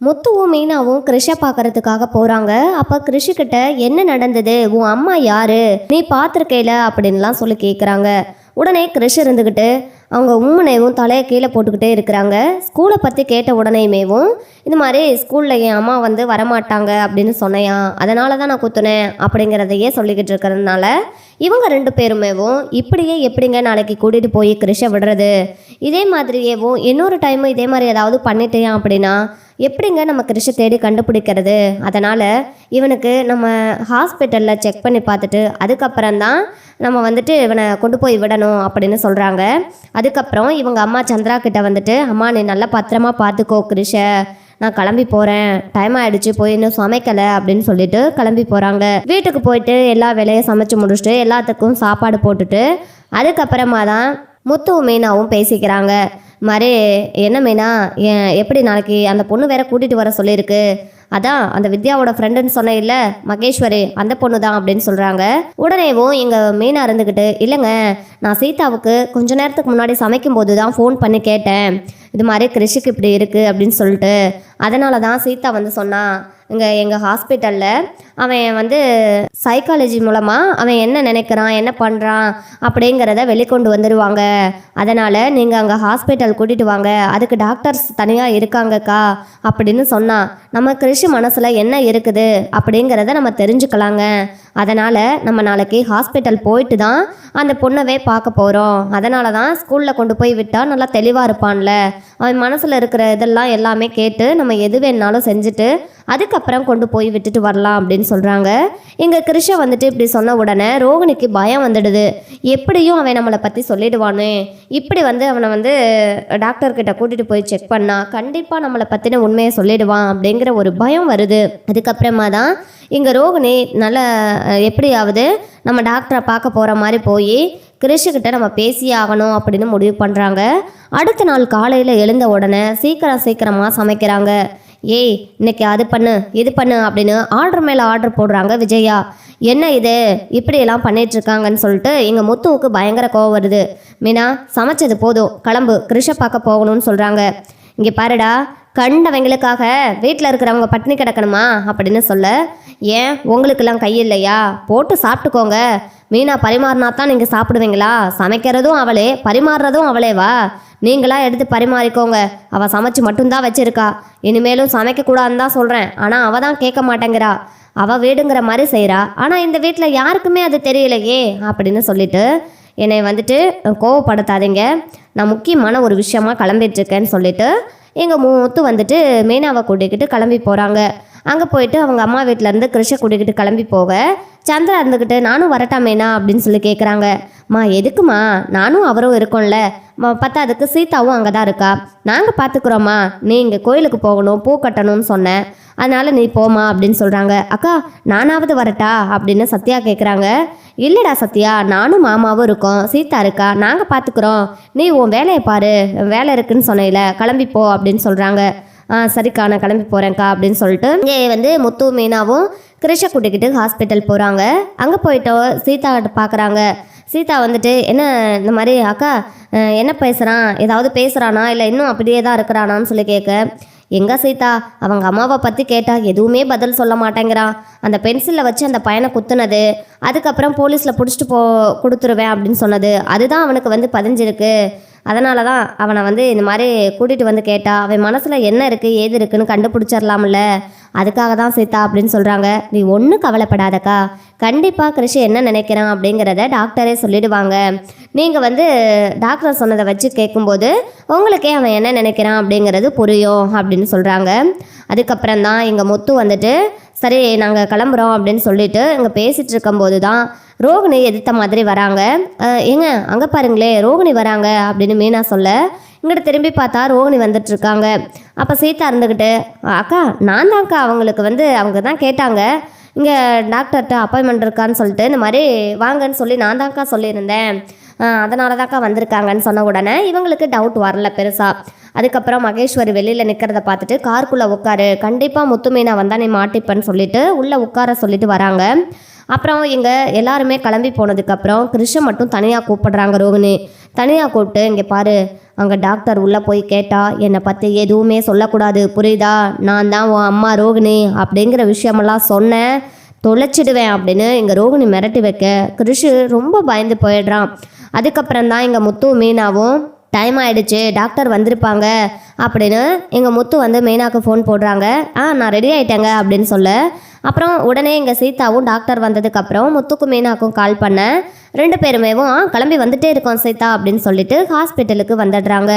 முத்துவும் மீனாவும் கிருஷ பார்க்கறதுக்காக போகிறாங்க அப்போ கிருஷிக்கிட்ட என்ன நடந்தது? உன் அம்மா யாரு? நீ பார்த்துருக்கேல? அப்படின்லாம் சொல்லி கேட்குறாங்க உடனே கிருஷ் இருந்துக்கிட்டு அவங்க உம்முனையும் தலையை கீழே போட்டுக்கிட்டே இருக்கிறாங்க. ஸ்கூலை பற்றி கேட்ட உடனேயுமேவும் இது மாதிரி ஸ்கூலில் என் அம்மா வந்து வரமாட்டாங்க அப்படின்னு சொன்னையா? அதனால தான் நான் குத்துனேன் அப்படிங்கிறதையே சொல்லிக்கிட்டு இருக்கிறதுனால இவங்க ரெண்டு பேருமேவும் இப்படியே எப்படிங்க நாளைக்கு கூட்டிகிட்டு போய் கிருஷை விடுறது? இதே மாதிரியேவும் இன்னொரு டைமும் இதே மாதிரி ஏதாவது பண்ணிட்டேன் அப்படின்னா எப்படிங்க நம்ம கிருஷை தேடி கண்டுபிடிக்கிறது? அதனால் இவனுக்கு நம்ம ஹாஸ்பிட்டலில் செக் பண்ணி பார்த்துட்டு அதுக்கப்புறம் தான் நம்ம வந்துட்டு இவனை கொண்டு போய் விடணும் அப்படின்னு சொல்கிறாங்க அதுக்கப்புறம் இவங்க அம்மா சந்திரா கிட்ட வந்துட்டு அம்மா நீ நல்லா பத்திரமா பார்த்துக்கோ கிருஷ நான் கிளம்பி போகிறேன் டைம் ஆகிடுச்சு போய் இன்னும் சமைக்கலை அப்படின்னு சொல்லிட்டு கிளம்பி போகிறாங்க வீட்டுக்கு போயிட்டு எல்லா வேலையும் சமைச்சு முடிச்சுட்டு எல்லாத்துக்கும் சாப்பாடு போட்டுட்டு அதுக்கப்புறமா தான் முத்துவும் மீனாவும் பேசிக்கிறாங்க. மறு என்ன மீனா? ஏன் எப்படி நாளைக்கு அந்த பொண்ணு வேற கூட்டிகிட்டு வர சொல்லியிருக்கு? அதான் அந்த வித்யாவோட ஃப்ரெண்டுன்னு சொன்ன இல்லை மகேஸ்வரி அந்த பொண்ணு தான் அப்படின்னு சொல்கிறாங்க உடனேவும் எங்கள் மீனா இருந்துக்கிட்டு இல்லைங்க நான் சீதாவுக்கு கொஞ்ச நேரத்துக்கு முன்னாடி சமைக்கும் போது தான் ஃபோன் பண்ணி கேட்டேன். இது மாதிரி கிருஷிக்கு இப்படி இருக்குது அப்படின்னு சொல்லிட்டு அதனால தான் சீதா வந்து சொன்னா இங்கே எங்கள் ஹாஸ்பிட்டலில் அவன் வந்து சைக்காலஜி மூலமாக அவன் என்ன நினைக்கிறான் என்ன பண்ணுறான் அப்படிங்கிறத வெளிக்கொண்டு வந்துடுவாங்க அதனால் நீங்கள் அங்கே ஹாஸ்பிட்டல் கூட்டிகிட்டு வாங்க. அதுக்கு டாக்டர்ஸ் தனியாக இருக்காங்கக்கா அப்படின்னு சொன்னான். நம்ம கிருஷி மனசில் என்ன இருக்குது அப்படிங்கிறத நம்ம தெரிஞ்சுக்கலாங்க. அதனால் நம்ம நாளைக்கு ஹாஸ்பிட்டல் போயிட்டு தான் அந்த பொண்ணவே பார்க்க போகிறோம் அதனால தான் ஸ்கூலில் கொண்டு போய் விட்டால் நல்லா தெளிவாக இருப்பான்ல. அவன் மனசில் இருக்கிற இதெல்லாம் எல்லாமே கேட்டு நம்ம எது வேணாலும் செஞ்சுட்டு அதுக்கப்புறம் கொண்டு போய் விட்டுட்டு வரலாம் அப்படின்னு சொல்கிறாங்க எங்கள் கிருஷ வந்துட்டு இப்படி சொன்ன உடனே ரோகிணிக்கு பயம் வந்துடுது. எப்படியும் அவன் நம்மளை பற்றி சொல்லிடுவானே. இப்படி வந்து அவனை வந்து டாக்டர்கிட்ட கூட்டிகிட்டு போய் செக் பண்ணா கண்டிப்பாக நம்மளை பற்றின உண்மையை சொல்லிடுவான் அப்படிங்கிற ஒரு பயம் வருது. அதுக்கப்புறமா தான் இங்கே ரோகிணி நல்ல எப்படியாவது நம்ம டாக்டரை பார்க்க போகிற மாதிரி போய் கிருஷிக்கிட்ட நம்ம பேசியே ஆகணும் அப்படின்னு முடிவு பண்ணுறாங்க அடுத்த நாள் காலையில் எழுந்த உடனே சீக்கிரம் சீக்கிரமாக சமைக்கிறாங்க. ஏய் இன்னைக்கு அது பண்ணு இது பண்ணு அப்படின்னு ஆர்டர் மேலே ஆர்டர் போடுறாங்க விஜயா. என்ன இது? இப்படியெல்லாம் பண்ணிகிட்ருக்காங்கன்னு சொல்லிட்டு எங்கள் முத்துவுக்கு பயங்கர கோவம் வருது. மீனா சமைச்சது போதும் கிளம்பு கிருஷை பார்க்க போகணும்னு சொல்கிறாங்க இங்கே பாருடா கண்டவங்களுக்காக வீட்டில் இருக்கிறவங்க பட்டினி கிடக்கணுமா அப்படின்னு சொல்ல ஏன்? உங்களுக்கெல்லாம் கை இல்லையா? போட்டு சாப்பிட்டுக்கோங்க. மீனா பரிமாறினா தான் நீங்கள் சாப்பிடுவீங்களா? சமைக்கிறதும் அவளே பரிமாறுறதும் அவளேவா நீங்களா எடுத்து பரிமாறிக்கோங்க. அவள் சமைச்சு மட்டும்தான் வச்சிருக்கா. இனிமேலும் சமைக்கக்கூடாதுன்னு தான் சொல்கிறேன் ஆனால் அவள் தான் கேட்க மாட்டேங்கிறா. அவள் வீடுங்கிற மாதிரி செய்கிறா ஆனால் இந்த வீட்டில் யாருக்குமே அது தெரியலையே அப்படின்னு சொல்லிட்டு என்னை வந்துட்டு கோவப்படுத்தாதீங்க. நான் முக்கியமான ஒரு விஷயமா கிளம்பிட்டு இருக்கேன்னு சொல்லிட்டு எங்கள் மூத்து வந்துட்டு மீனாவை கூட்டிக்கிட்டு கிளம்பி போகிறாங்க அங்கே போயிட்டு அவங்க அம்மா வீட்டிலேருந்து கிருஷை கூட்டிக்கிட்டு கிளம்பி போக சந்திரா இருந்துக்கிட்டு நானும் வரட்டாமேனா? அப்படின்னு சொல்லி கேட்குறாங்க மா எதுக்குமா? நானும் அவரும் இருக்கோம்ல. பத்தாதுக்கு சீதாவும் அங்கே தான் இருக்கா? நாங்கள் பார்த்துக்குறோம்மா நீ இங்கே கோயிலுக்கு போகணும் பூ கட்டணும்னு சொன்னேன் அதனால் நீ போமா அப்படின்னு சொல்கிறாங்க அக்கா நானாவது வரட்டா? அப்படின்னு சத்யா கேட்குறாங்க இல்லைடா சத்யா நானும் மாமாவும் இருக்கோம். சீதா இருக்கா? நாங்கள் பார்த்துக்குறோம் நீ உன் வேலையை பாரு. வேலை இருக்குன்னு சொன்னையில கிளம்பி போ அப்படின்னு சொல்கிறாங்க சரிக்கா நான் கிளம்பி போகிறேன்க்கா அப்படின்னு சொல்லிட்டு இங்கே வந்து முத்து மீனாவும் கிருஷை கூட்டிக்கிட்டு ஹாஸ்பிட்டல் போகிறாங்க அங்கே போயிட்டு சீதா கிட்ட பார்க்குறாங்க சீதா வந்துட்டு என்ன இந்த மாதிரி அக்கா என்ன பேசுகிறான் ஏதாவது பேசுகிறானா இல்லை இன்னும் அப்படியே தான் இருக்கிறானான்னு சொல்லி கேட்க எங்கே சீதா? அவங்க அம்மாவை பற்றி கேட்டால் எதுவுமே பதில் சொல்ல மாட்டேங்கிறான். அந்த பென்சிலில் வச்சு அந்த பையனை குத்துனது அதுக்கப்புறம் போலீஸில் பிடிச்சிட்டு போ கொடுத்துருவேன் அப்படின்னு சொன்னது. அதுதான் அவனுக்கு வந்து பதிஞ்சிருக்கு. அதனால தான் அவனை வந்து இந்த மாதிரி கூட்டிகிட்டு வந்து கேட்டா அவன் மனசில் என்ன இருக்குது ஏது இருக்குன்னு கண்டுபிடிச்சிடலாம்ல அதுக்காக தான் சீதா அப்படின்னு சொல்கிறாங்க நீ ஒன்றும் கவலைப்படாதக்கா. கண்டிப்பாக கிருஷி என்ன நினைக்கிறான் அப்படிங்கிறத டாக்டரே சொல்லிடுவாங்க. நீங்கள் வந்து டாக்டர் சொன்னதை வச்சு கேட்கும்போது உங்களுக்கே அவன் என்ன நினைக்கிறான் அப்படிங்கிறது புரியும் அப்படின்னு சொல்கிறாங்க அதுக்கப்புறம் தான் எங்கள் முத்து வந்துட்டு சரி நாங்கள் கிளம்புறோம் அப்படின்னு சொல்லிட்டு இங்கே பேசிகிட்டு இருக்கும்போது தான் ரோகிணி எதிர்த்த மாதிரி வராங்க. ஏங்க அங்கே பாருங்களே ரோகிணி வராங்க அப்படின்னு மீனா சொல்ல இங்கிட்ட திரும்பி பார்த்தா ரோகிணி வந்துட்டு இருக்காங்க. அப்போ சீதா இருந்துக்கிட்டு அக்கா நான் தான்க்கா அவங்களுக்கு வந்து அவங்க தான் கேட்டாங்க. இங்கே டாக்டர்கிட்ட அப்பாயின்மெண்ட் இருக்கான்னு சொல்லிட்டு இந்த மாதிரி வாங்கன்னு சொல்லி நான் தான்க்கா சொல்லியிருந்தேன். அதனால தான்க்கா வந்திருக்காங்கன்னு சொன்ன உடனே இவங்களுக்கு டவுட் வரல பெருசாக அதுக்கப்புறம் மகேஸ்வரி வெளியில் நிற்கிறத பார்த்துட்டு காருக்குள்ளே உட்காரு. கண்டிப்பாக முத்துமீனா வந்தால் நீ மாட்டிப்பேன்னு சொல்லிட்டு உள்ளே உட்கார சொல்லிட்டு வராங்க. அப்புறம் இங்கே எல்லாருமே கிளம்பி போனதுக்கப்புறம் கிருஷ்ண மட்டும் தனியாக கூப்பிடுறாங்க ரோகிணி. தனியாக கூப்பிட்டு இங்கே பாரு அங்கே டாக்டர் உள்ளே போய் கேட்டா என்னை பற்றி எதுவுமே சொல்லக்கூடாது. புரியுதா? நான் தான் உன் அம்மா ரோகிணி. அப்படிங்கிற விஷயமெல்லாம் சொன்னேன். தொலைச்சிடுவேன் அப்படின்னு இங்கே ரோகிணி மிரட்டி வைக்க கிருஷு ரொம்ப பயந்து போயிடுறான். அதுக்கப்புறம் தான் எங்கள் முத்து மீனாவும் டைம் ஆயிடுச்சு டாக்டர் வந்திருப்பாங்க அப்படின்னு எங்கள் முத்து வந்து மீனாக்கு ஃபோன் போடுறாங்க. ஆ நான் ரெடி ஆயிட்டேங்க அப்படின்னு சொல்ல. அப்புறம் உடனே எங்கள் சீதாவும் டாக்டர் வந்ததுக்கப்புறம் முத்துக்கும் மீனாக்கும் கால் பண்ணேன் ரெண்டு பேருமேவும் கிளம்பி வந்துட்டே இருக்கோம் சீதா அப்படின்னு சொல்லிட்டு ஹாஸ்பிட்டலுக்கு வந்துடுறாங்க.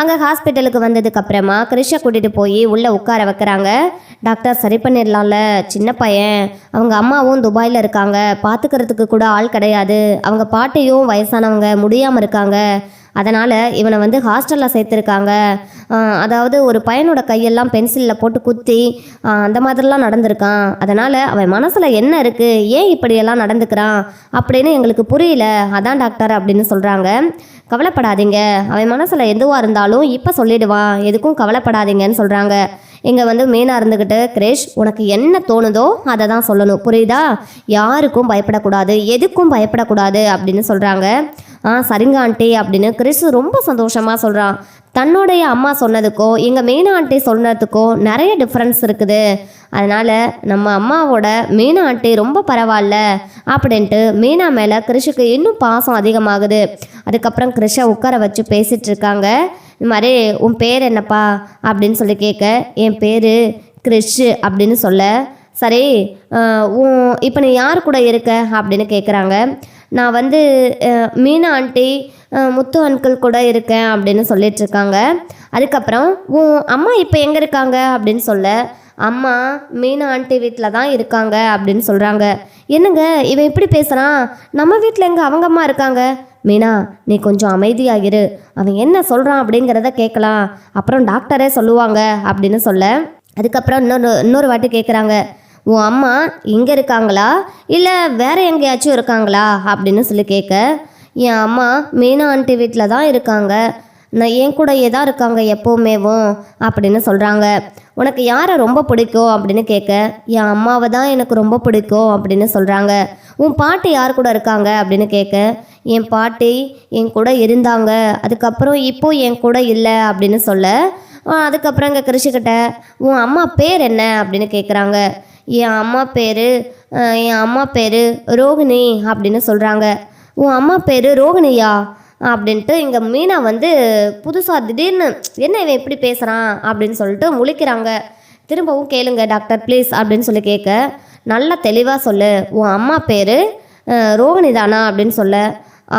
அங்கே ஹாஸ்பிட்டலுக்கு வந்ததுக்கப்புறமா கிருஷை கூட்டிகிட்டு போய் உள்ளே உட்கார வைக்கிறாங்க. டாக்டர் சரி பண்ணிடலாம்ல சின்ன பையன். அவங்க அம்மாவும் துபாயில் இருக்காங்க. பார்த்துக்கிறதுக்கு கூட ஆள் கிடையாது. அவங்க பாட்டியும் வயசானவங்க முடியாமல் இருக்காங்க. அதனால் இவனை வந்து ஹாஸ்டலில் சேர்த்துருக்காங்க. அதாவது ஒரு பையனோட கையெல்லாம் பென்சிலில் போட்டு குத்தி அந்த மாதிரிலாம் நடந்திருக்கான். அதனால் அவன் மனசில் என்ன இருக்குது ஏன் இப்படியெல்லாம் நடந்துக்கிறான்? அப்படின்னு எங்களுக்கு புரியல. அதான் டாக்டர் அப்படின்னு சொல்கிறாங்க கவலைப்படாதீங்க. அவன் மனசில் எதுவாக இருந்தாலும் இப்போ சொல்லிடுவான். எதுக்கும் கவலைப்படாதீங்கன்னு சொல்கிறாங்க இங்கே வந்து மெயினாக இருந்துக்கிட்டு கிரேஷ் உனக்கு என்ன தோணுதோ அதை தான் சொல்லணும். புரியுதா? யாருக்கும் பயப்படக்கூடாது. எதுக்கும் பயப்படக்கூடாது? அப்படின்னு சொல்கிறாங்க ஆ சரிங்க ஆண்டி அப்படின்னு கிறிஸ் ரொம்ப சந்தோஷமாக சொல்கிறான் தன்னுடைய அம்மா சொன்னதுக்கும் எங்கள் மீனா ஆண்டி சொன்னதுக்கும் நிறைய டிஃப்ரென்ஸ் இருக்குது. அதனால் நம்ம அம்மாவோட மீனா ஆண்டி ரொம்ப பரவாயில்ல அப்படின்ட்டு மீனா மேலே கிறிஷுக்கு இன்னும் பாசம் அதிகமாகுது. அதுக்கப்புறம் கிறிஷை உட்கார வச்சு பேசிகிட்டு இருக்காங்க. இந்த மாதிரி உன் பேர் என்னப்பா? அப்படின்னு சொல்லி கேட்க என் பேர் கிறிஷு அப்படின்னு சொல்ல சரி உன் இப்போ நீ யார் கூட இருக்க? அப்படின்னு கேட்குறாங்க நான் வந்து மீனா ஆண்டி முத்து அங்கிள் கூட இருக்கேன் அப்படின்னு சொல்லிட்டு இருக்காங்க. அதுக்கப்புறம் உன் அம்மா இப்போ எங்கே இருக்காங்க அப்படின்னு சொல்ல அம்மா மீனா ஆண்டி வீட்டில் தான் இருக்காங்க அப்படின்னு சொல்கிறாங்க என்னங்க இவன் எப்படி பேசுகிறான் நம்ம வீட்டில் எங்கே அவங்க அம்மா இருக்காங்க? மீனா நீ கொஞ்சம் அமைதியாகிரு அவன் என்ன சொல்கிறான் அப்படிங்கிறத கேட்கலாம். அப்புறம் டாக்டரே சொல்லுவாங்க அப்படின்னு சொல்ல அதுக்கப்புறம் இன்னொரு இன்னொரு வாட்டி கேட்குறாங்க உன் அம்மா இங்கே இருக்காங்களா? இல்லை வேற எங்கேயாச்சும் இருக்காங்களா? அப்படின்னு சொல்லி கேட்க என் அம்மா மீனா ஆண்டி வீட்டில் தான் இருக்காங்க. நான் என் கூடயே தான் இருக்காங்க எப்போவுமேவும் அப்படின்னு சொல்கிறாங்க உனக்கு யாரை ரொம்ப பிடிக்கும்? அப்படின்னு கேட்க என் அம்மாவை தான் எனக்கு ரொம்ப பிடிக்கும் அப்படின்னு சொல்கிறாங்க உன் பாட்டி யார் கூட இருக்காங்க? அப்படின்னு கேட்க என் பாட்டி என் கூட இருந்தாங்க. அதுக்கப்புறம் இப்போ என் கூட இல்லை அப்படின்னு சொல்ல அதுக்கப்புறம் இங்கே கிருஷிக்கிட்ட உன் அம்மா பேர் என்ன? அப்படின்னு கேட்குறாங்க. என் அம்மா பேர் என் அம்மா பேர் ரோகிணி அப்படின்னு சொல்கிறாங்க உன் அம்மா பேர் ரோகிணியா? அப்படின்ட்டு இங்கே மீனா வந்து புதுசாக திடீர்னு என்ன இவன் எப்படி பேசுகிறான் அப்படின்னு சொல்லிட்டு முழிக்கிறாங்க. திரும்பவும் கேளுங்க டாக்டர் ப்ளீஸ் அப்படின்னு சொல்லி கேட்க நல்லா தெளிவாக சொல்லு. உன் அம்மா பேர் ரோகிணி தானா அப்படின்னு சொல்ல.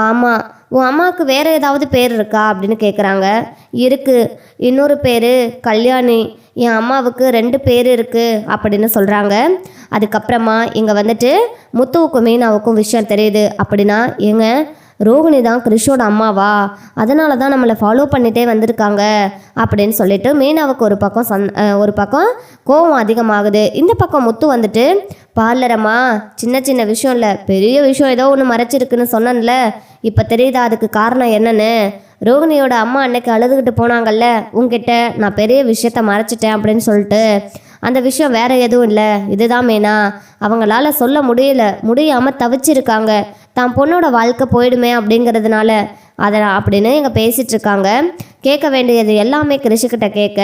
ஆமாம் உன் அம்மாவுக்கு வேறு ஏதாவது பேர் இருக்கா அப்படின்னு கேட்குறாங்க இருக்குது இன்னொரு பேர் கல்யாணி. என் அம்மாவுக்கு ரெண்டு பேர் இருக்குது அப்படின்னு சொல்கிறாங்க அதுக்கப்புறமா இங்கே வந்துட்டு முத்துவுக்கும் மீனாவுக்கும் விஷயம் தெரியுது அப்படின்னா ஏங்க ரோகிணி தான் கிருஷோட அம்மாவா? அதனால தான் நம்மளை ஃபாலோ பண்ணிகிட்டே வந்திருக்காங்க அப்படின்னு சொல்லிட்டு மீனாவுக்கு ஒரு பக்கம் சந் ஒரு பக்கம் கோவம் அதிகமாகுது. இந்த பக்கம் முத்து வந்துட்டு பார்லரம்மா சின்ன சின்ன விஷயம் இல்லை. பெரிய விஷயம் ஏதோ ஒன்று மறைச்சிருக்குன்னு சொன்னேன்ல. இப்போ தெரியுதா அதுக்கு காரணம் என்னன்னு? ரோகிணியோட அம்மா அன்னைக்கு அழுதுகிட்டு போனாங்கல்ல? உங்ககிட்ட நான் பெரிய விஷயத்த மறைச்சிட்டேன் அப்படின்னு சொல்லிட்டு. அந்த விஷயம் வேற எதுவும் இல்லை. இதுதான் மேனா. அவங்களால சொல்ல முடியல. முடியாமல் தவிச்சிருக்காங்க. தான் பொண்ணோட வாழ்க்கை போயிடுமே அப்படிங்கிறதுனால அதை அப்படின்னு இங்கே பேசிகிட்ருக்காங்க இருக்காங்க கேட்க வேண்டியது எல்லாமே கிருஷிக்கிட்ட கேட்க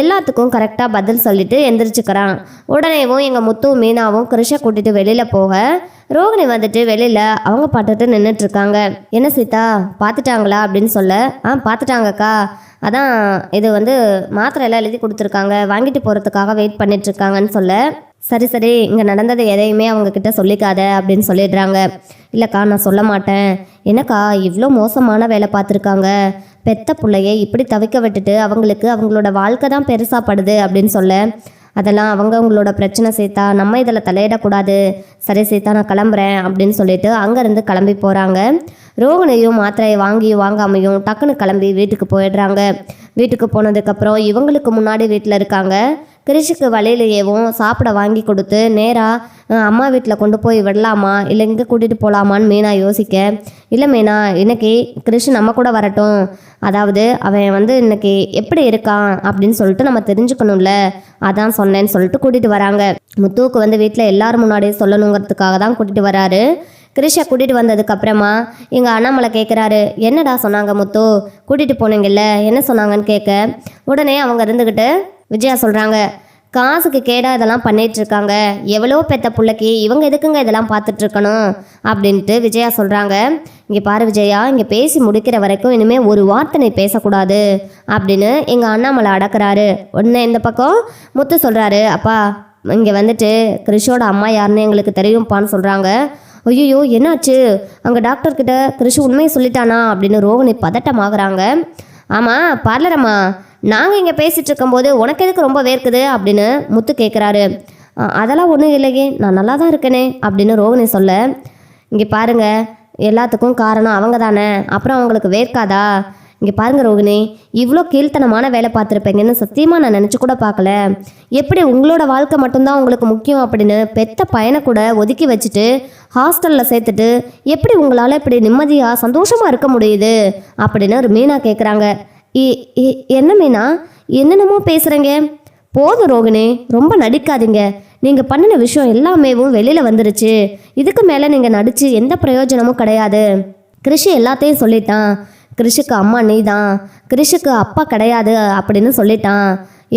எல்லாத்துக்கும் கரெக்டாக பதில் சொல்லிட்டு எந்திரிச்சுக்கிறான். உடனேவும் எங்கள் முத்து மீனாவும் கிருஷை கூட்டிட்டு வெளியில் போக ரோகிணி வந்துட்டு வெளியில் அவங்க பாட்டுட்டு நின்றுட்டுருக்காங்க என்ன சீதா பார்த்துட்டாங்களா அப்படின்னு சொல்ல ஆ பார்த்துட்டாங்கக்கா அதான் இது வந்து மாத்திரை எல்லாம் எழுதி கொடுத்துருக்காங்க. வாங்கிட்டு போகிறதுக்காக வெயிட் பண்ணிட்டுருக்காங்கன்னு சொல்ல சரி சரி இங்கே நடந்தது எதையுமே அவங்கக்கிட்ட சொல்லிக்காத அப்படின்னு சொல்லிடுறாங்க. இல்லைக்கா நான் சொல்ல மாட்டேன். என்னக்கா இவ்வளோ மோசமான வேலை பார்த்துருக்காங்க. பெத்த பிள்ளையை இப்படி தவிக்க விட்டுட்டு அவங்களுக்கு அவங்களோட வாழ்க்கை தான் பெருசாக படுது அப்படின்னு சொல்ல அதெல்லாம் அவங்க அவங்களோட பிரச்சனை சீதா நம்ம இதில் தலையிடக்கூடாது. சரி சீதா நான் கிளம்புறேன் அப்படின்னு சொல்லிட்டு அங்கேருந்து கிளம்பி போகிறாங்க ரோகனையும் மாத்திரையை வாங்கி வாங்காமையும் டக்குன்னு கிளம்பி வீட்டுக்கு போயிடுறாங்க. வீட்டுக்கு போனதுக்கப்புறம் இவங்களுக்கு முன்னாடி வீட்டில் இருக்காங்க. கிரிஷுக்கு வழியிலேயேவும் சாப்பிட வாங்கி கொடுத்து நேராக அம்மா வீட்டில் கொண்டு போய் விடலாமா? இல்லை இங்கே கூட்டிகிட்டு போகலாமான்னு மீனா யோசிக்க இல்லை மீனா இன்னைக்கு கிரிஷ் நம்ம கூட வரட்டும். அதாவது அவன் வந்து இன்னைக்கு எப்படி இருக்கான்? அப்படின்னு சொல்லிட்டு நம்ம தெரிஞ்சுக்கணும்ல. அதான் சொன்னேன்னு சொல்லிட்டு கூட்டிகிட்டு வராங்க. முத்துவுக்கு வந்து வீட்டில் எல்லாரும் முன்னாடியே சொல்லணுங்கிறதுக்காக தான் கூட்டிகிட்டு வராரு. கிருஷை கூட்டிகிட்டு வந்ததுக்கப்புறமா எங்கள் அண்ணாமலை கேட்குறாரு என்னடா சொன்னாங்க முத்து? கூட்டிகிட்டு போனீங்கல்ல என்ன சொன்னாங்கன்னு கேட்க உடனே அவங்க இருந்துக்கிட்டு விஜயா சொல்கிறாங்க காசுக்கு கேடாக இதெல்லாம் பண்ணிட்டு இருக்காங்க எவ்வளோ பெத்த பிள்ளைக்கு இவங்க எதுக்குங்க இதெல்லாம் பார்த்துட்டு இருக்கணும் அப்படின்ட்டு விஜயா சொல்கிறாங்க இங்கே பாரு விஜயா இங்கே பேசி முடிக்கிற வரைக்கும் இனிமேல் ஒரு வார்த்தை நீ பேசக்கூடாது. அப்படின்னு எங்கள் அண்ணாமலை அடக்கிறாரு. ஒன்று இந்த பக்கம் முத்து சொல்கிறாரு அப்பா இங்கே வந்துட்டு கிறிஷோட அம்மா யாருன்னு எங்களுக்கு தெரியும்ப்பான்னு சொல்கிறாங்க ஐயோ என்னாச்சு? அங்கே டாக்டர்கிட்ட கிறிஷு உண்மையை சொல்லிட்டானா? அப்படின்னு ரோகிணி பதட்டமாகறாங்க. ஆமாம் பார்லரம்மா நாங்கள் இங்கே பேசிகிட்டு இருக்கும்போது உனக்கு எதுக்கு ரொம்ப வேர்க்குது? அப்படின்னு முத்து கேட்குறாரு அதெல்லாம் ஒன்றும் இல்லையே நான் நல்லா தான் இருக்கேனே அப்படின்னு ரோகிணி சொல்ல. இங்கே பாருங்க எல்லாத்துக்கும் காரணம் அவங்க தானே அப்புறம் அவங்களுக்கு வேர்க்காதா? இங்கே பாருங்கள் ரோகிணி இவ்வளோ கீழ்த்தனமான வேலை பார்த்துருப்பீங்கன்னு சத்தியமாக நான் நினச்சி கூட பார்க்கல. எப்படி உங்களோட வாழ்க்கை மட்டும்தான் உங்களுக்கு முக்கியம்? அப்படின்னு பெத்த பையனை கூட ஒதுக்கி வச்சுட்டு ஹாஸ்டலில் சேர்த்துட்டு எப்படி உங்களால் இப்படி நிம்மதியாக சந்தோஷமாக இருக்க முடியுது? அப்படின்னு ஒரு மீனா கேட்குறாங்க என்ன மீனா? என்னென்னமோ பேசுகிறேங்க போதும் ரோகிணி ரொம்ப நடிக்காதீங்க. நீங்கள் பண்ணின விஷயம் எல்லாமேவும் வெளியில் வந்துருச்சு. இதுக்கு மேலே நீங்கள் நடித்து எந்த பிரயோஜனமும் கிடையாது. கிருஷி எல்லாத்தையும் சொல்லிட்டான். கிருஷிக்கு அம்மா நீ தான் கிருஷிக்கு அப்பா கிடையாது அப்படின்னு சொல்லிட்டான்.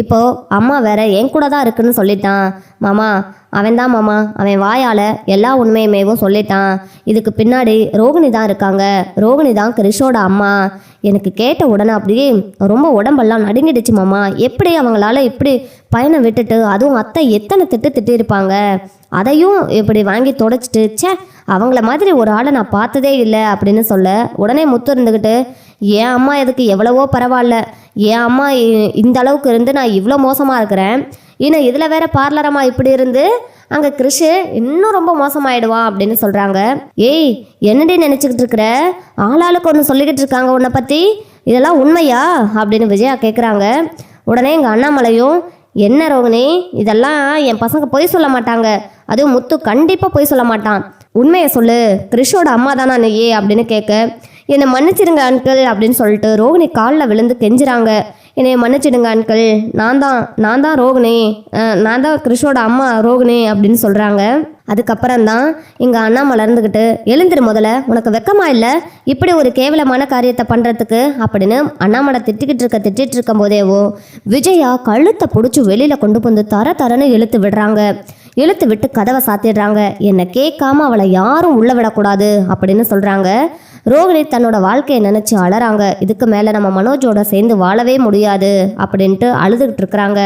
இப்போ அம்மா வேற என் கூட தான் இருக்குன்னு சொல்லிட்டான். மாமா அவன் தான் மாமா. அவன் வாயால் எல்லா உண்மையுமேவும் சொல்லிட்டான். இதுக்கு பின்னாடி ரோகிணி தான் இருக்காங்க. ரோகிணி தான் கிரிஷோட அம்மா. எனக்கு கேட்ட உடனே அப்படியே ரொம்ப உடம்பெல்லாம் நடுங்கிடுச்சு மாமா. எப்படி அவங்களால இப்படி பையனை விட்டுட்டு அதுவும் அத்தை எத்தனை திட்டு திட்டிருப்பாங்க அதையும் இப்படி வாங்கி தொடச்சிட்டு ச்சே அவங்கள மாதிரி ஒரு ஆளை நான் பார்த்ததே இல்லை அப்படின்னு சொல்ல உடனே முத்து இருந்துக்கிட்டு என் அம்மா எதுக்கு எவ்வளவோ பரவாயில்ல. என் அம்மா இந்த அளவுக்கு இருந்து நான் இவ்வளோ மோசமாக இருக்கிறேன். இன்னும் இதில் வேற பார்லரம்மா இப்படி இருந்து அங்கே கிறிஷு இன்னும் ரொம்ப மோசமாயிடுவான் அப்படின்னு சொல்கிறாங்க ஏய் என்னடி நினச்சிக்கிட்டு இருக்கிற? ஆளாளுக்கு ஒன்று சொல்லிக்கிட்டு இருக்காங்க உன்னை பற்றி இதெல்லாம் உண்மையா? அப்படின்னு விஜயா கேட்குறாங்க உடனே எங்கள் அண்ணாமலையும் என்ன ரோகிணி இதெல்லாம் என் பசங்க பொய் சொல்ல மாட்டாங்க. அதுவும் முத்து கண்டிப்பாக பொய் சொல்ல மாட்டான். உண்மையை சொல்லு. கிறிஷோட அம்மா தானா நீயே அப்படின்னு கேட்க என்னை மன்னிச்சிடுங்க அங்கிள் அப்படின்னு சொல்லிட்டு ரோகிணி காலில் விழுந்து கெஞ்சுறாங்க. என்னை மன்னிச்சிடுங்க அங்கிள் நான் தான் நான் தான் ரோகிணி. நான் தான் கிருஷ்ணோட அம்மா ரோகிணி அப்படின்னு சொல்கிறாங்க அதுக்கப்புறம் தான் எங்கள் அண்ணா மலர்ந்துக்கிட்டு முதல்ல உனக்கு வெக்கமா இல்லை? இப்படி ஒரு கேவலமான காரியத்தை பண்ணுறதுக்கு அப்படின்னு அண்ணாமலை திட்டிக்கிட்டு இருக்க திட்டிகிட்டு இருக்கும் போதேவோ விஜயா கழுத்தை பிடிச்சி வெளியில் கொண்டு வந்து தர தரன்னு இழுத்து விடுறாங்க. இழுத்து விட்டு கதவை சாத்திடுறாங்க. என்னை கேட்காம அவளை யாரும் உள்ள விடக்கூடாது அப்படின்னு சொல்கிறாங்க ரோகிணி தன்னோட வாழ்க்கையை நினச்சி அழறாங்க இதுக்கு மேலே நம்ம மனோஜோட சேர்ந்து வாழவே முடியாது அப்படின்ட்டு அழுதுகிட்டு இருக்கிறாங்க.